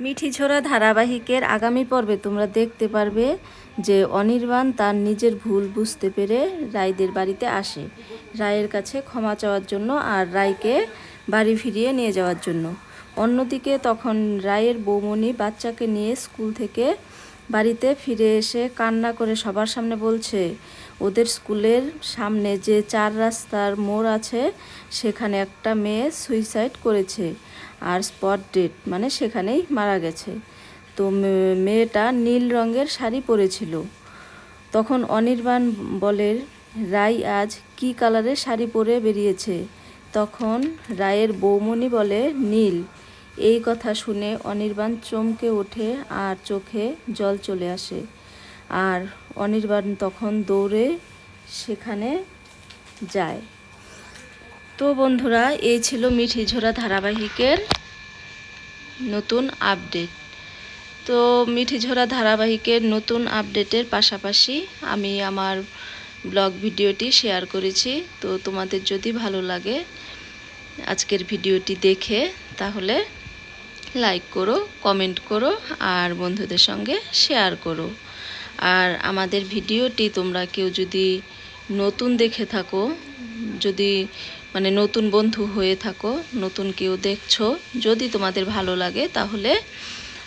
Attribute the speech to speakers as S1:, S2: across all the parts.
S1: মিঠি ছোড়া ধারাবাহিকের আগামী পর্বে তোমরা দেখতে পারবে যে অনির্বাণ তার নিজের ভুল বুঝতে পেরে রায়দের বাড়িতে আসে। রায়ের কাছে ক্ষমা চাওয়ার জন্য আর রায়কে বাড়ি ফিরিয়ে নিয়ে যাওয়ার জন্য। অন্যদিকে তখন রায়ের বৌমণি বাচ্চাকে নিয়ে স্কুল থেকে বাড়িতে ফিরে এসে কান্না করে সবার সামনে বলছে ওদের স্কুলের সামনে যে চার রাস্তার মোড় আছে, সেখানে একটা মেয়ে সুইসাইড করেছে আর স্পট ডেট মানে সেখানেই মারা গেছে। তো মেয়েটা নীল রঙের শাড়ি পরেছিল। তখন অনির্বাণ বলে, রাই আজ কি কালারের শাড়ি পরে বেরিয়েছে? তখন রায়ের বৌমণি বলে, নীল। এই কথা শুনে অনির্বাণ চমকে ওঠে আর চোখে জল চলে আসে। আর অনির্বাণ তখন দৌড়ে সেখানে যায়। তো বন্ধুরা এই ছিল মিঠি ঝোড়া ধারাবাহিকের নতুন আপডেট। তো মিঠি ঝোড়া ধারাবাহিকের নতুন আপডেটের পাশাপাশি আমি আমার ব্লগ ভিডিওটি শেয়ার করেছি। তো তোমাদের যদি ভালো লাগে আজকের ভিডিওটি দেখে, তাহলে লাইক করো, কমেন্ট করো, আর বন্ধুদের সঙ্গে শেয়ার করো। আর আমাদের ভিডিওটি তোমরা কেউ যদি নতুন দেখে থাকো, যদি মানে নতুন বন্ধু হয়ে থাকো, নতুন কেউ দেখছ, যদি তোমাদের ভালো লাগে তাহলে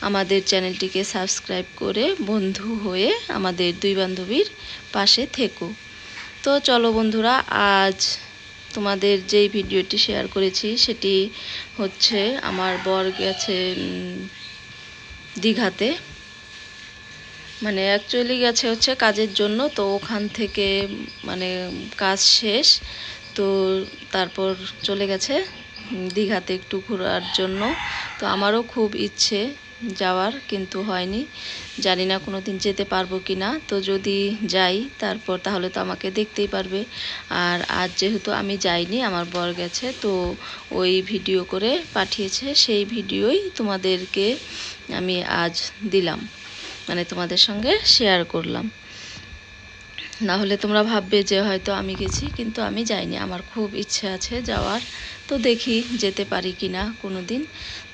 S1: আমাদের চ্যানেলটিকে সাবস্ক্রাইব করে বন্ধু হয়ে আমাদের দুই বান্ধবীর পাশে থেকো। তো চলো বন্ধুরা, আজ তোমাদের যেই ভিডিওটি শেয়ার করেছি সেটি হচ্ছে আমার বর গেছে দীঘাতে। মানে অ্যাকচুয়ালি গেছে হচ্ছে কাজের জন্য, তো ওখান থেকে মানে কাজ শেষ, তো তারপর চলে গেছে দীঘাতে একটু ঘোরার জন্য। তো আমারও খুব ইচ্ছে যাওয়ার, কিন্তু হয়নি। জানি না কোনো দিন যেতে পারব কি না তো যদি যাই, তারপর তাহলে তো আমাকে দেখতেই পারবে। আর আজ যেহেতু আমি যাইনি, আমার বর গেছে, তো ওই ভিডিও করে পাঠিয়েছে, সেই ভিডিওই তোমাদেরকে আমি আজ দিলাম। মানে তোমাদের সঙ্গে শেয়ার করলাম। না হলে তোমরা ভাববে যে হয়তো আমি গেছি, কিন্তু আমি যাইনি। আমার খুব ইচ্ছে আছে যাওয়ার। তো দেখি যেতে পারি কি না কোনো দিন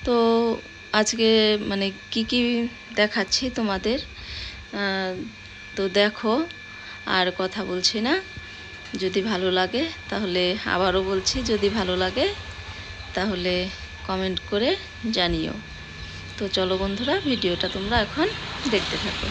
S1: তো আজকে মানে কি কি দেখাচ্ছি তোমাদের? তো দেখো, আর কথা বলছি না। যদি ভালো লাগে, তাহলে আবারও বলছি, যদি ভালো লাগে, তাহলে কমেন্ট করে জানিও। তো চলো বন্ধুরা ভিডিওটা তোমরা এখন দেখতে থাকো।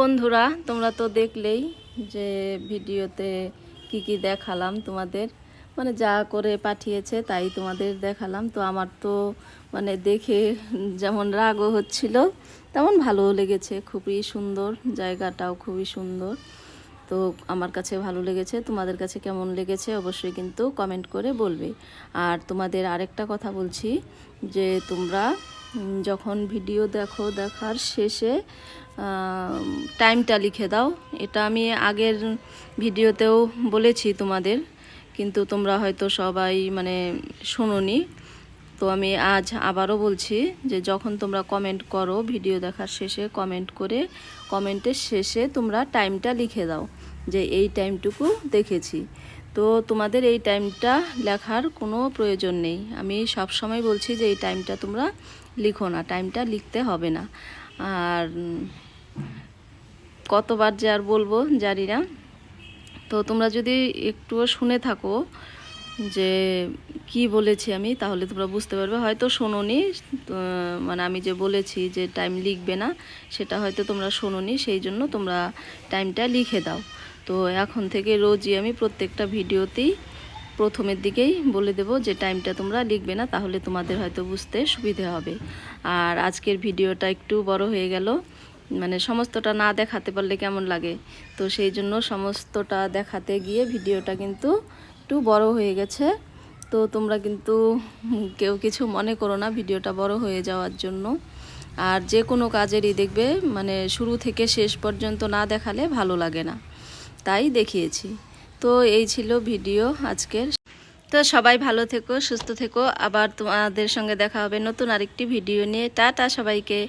S1: বন্ধুরা, তোমরা তো দেখলেই যে ভিডিওতে কি কি দেখালাম তোমাদের। মানে যা করে পাঠিয়েছে তাই তোমাদের দেখালাম। তো আমার তো মানে দেখে যেমন রাগও হচ্ছিল, তেমন ভালোও লেগেছে। খুবই সুন্দর, জায়গাটাও খুবই সুন্দর। তো আমার কাছে ভালো লেগেছে। তোমাদের কাছে কেমন লেগেছে অবশ্যই কিন্তু কমেন্ট করে বলবে। আর তোমাদের আরেকটা কথা বলছি যে তোমরা যখন ভিডিও দেখো, দেখার শেষে টাইমটা লিখে দাও। এটা আমি আগের ভিডিওতেও বলেছি তোমাদের, কিন্তু তোমরা হয়তো সবাই মানে শোনোনি। তো আমি আজ আবারও বলছি যে যখন তোমরা কমেন্ট করো ভিডিও দেখার শেষে কমেন্ট করে কমেন্টের শেষে তোমরা টাইমটা লিখে দাও যে এই টাইমটুকু দেখেছি। তো তোমাদের এই টাইমটা লেখার কোনো প্রয়োজন নেই। আমি সব সময় বলছি যে এই টাইমটা তোমরা লিখো না, টাইমটা লিখতে হবে না। আর কতবার যে আর বলব জানি না তো তোমরা যদি একটুও শুনে থাকো যে কি বলেছি আমি, তাহলে তোমরা বুঝতে পারবে। হয়তো শোনোনি মানে আমি যে বলেছি যে টাইম লিখবে না, সেটা হয়তো তোমরা শোনোনি, সেই জন্য তোমরা টাইমটা লিখে দাও। তো এখন থেকে রোজই আমি প্রত্যেকটা ভিডিওতেই প্রথমের দিকেই বলে দেব যে টাইমটা তোমরা লিখবে না, তাহলে তোমাদের হয়তো বুঝতে সুবিধে হবে। আর আজকের ভিডিওটা একটু বড় হয়ে গেল। মানে সমস্তটা না দেখাতে পারলে কেমন লাগে? তো সেই জন্য সমস্তটা দেখাতে গিয়ে ভিডিওটা কিন্তু একটু বড় হয়ে গেছে। তো তোমরা কিন্তু কেউ কিছু মনে করো না ভিডিওটা বড় হয়ে যাওয়ার জন্য। আর যে কোনো কাজেরই দেখবে মানে শুরু থেকে শেষ পর্যন্ত না দেখালে ভালো লাগে না। তাই দেখিয়েছি। তো এই ছিল ভিডিও আজকের। তো সবাই ভালো থেকো, সুস্থ থেকো। আবার তোমাদের সঙ্গে দেখা হবে নতুন আরেকটি ভিডিও নিয়ে। টাটা সবাইকে।